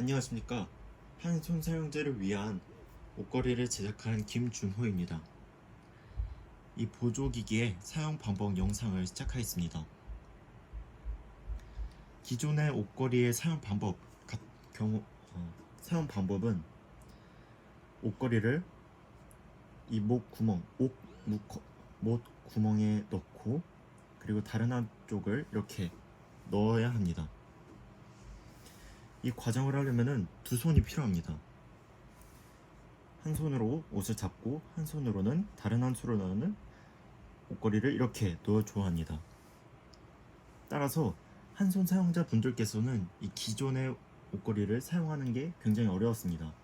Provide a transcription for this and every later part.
안녕하십니까. 한손 사용자를 위한 옷걸이를 제작한 김준호입니다. 이 보조기기의 사용 방법 영상을 시작하겠습니다. 기존의 옷걸이의 사용 방법 같- 경우 어, 사용 방법은 옷걸이를 이 목 구멍, 옥 목, 못 구멍에 넣고 그리고 다른 한쪽을 이렇게 넣어야 합니다. 이 과정을 하려면은 두 손이 필요합니다. 한 손으로 옷을 잡고 한 손으로는 다른 한 손으로는 옷걸이를 이렇게 넣어줘야 합니다. 따라서 한 손 사용자 분들께서는 이 기존의 옷걸이를 사용하는 게 굉장히 어려웠습니다.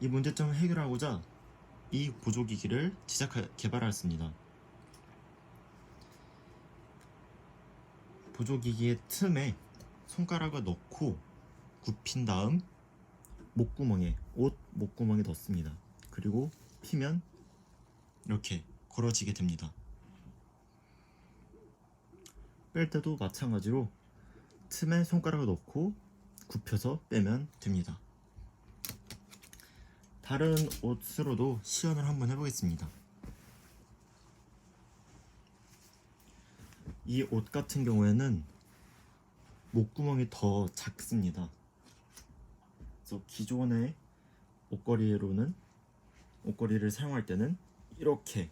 이 문제점을 해결하고자 이 보조기기를 제작 개발하였습니다. 보조기기의 틈에 손가락을 넣고 굽힌 다음 목구멍에 옷 목구멍에 넣습니다. 그리고 피면 이렇게 걸어지게 됩니다. 뺄 때도 마찬가지로 틈에 손가락을 넣고 굽혀서 빼면 됩니다. 다른 옷으로도 시연을 한번 해보겠습니다. 이 옷 같은 경우에는 목구멍이 더 작습니다. 그래서 기존의 옷걸이로는 옷걸이를 사용할 때는 이렇게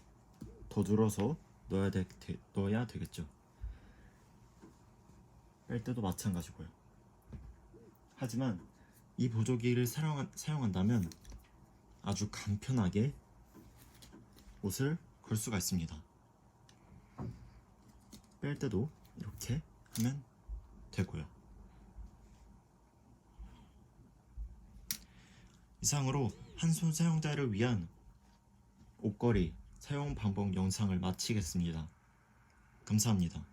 더 늘어서 넣어야, 되, 되- 넣어야 되겠죠. 뺄 때도 마찬가지고요. 하지만 이 보조기를 사용, 사용한다면 아주 간편하게 옷을 걸 수가 있습니다. 뺄 때도 이렇게 하면 되고요. 이상으로 한손 사용자를 위한 옷걸이 사용 방법 영상을 마치겠습니다. 감사합니다.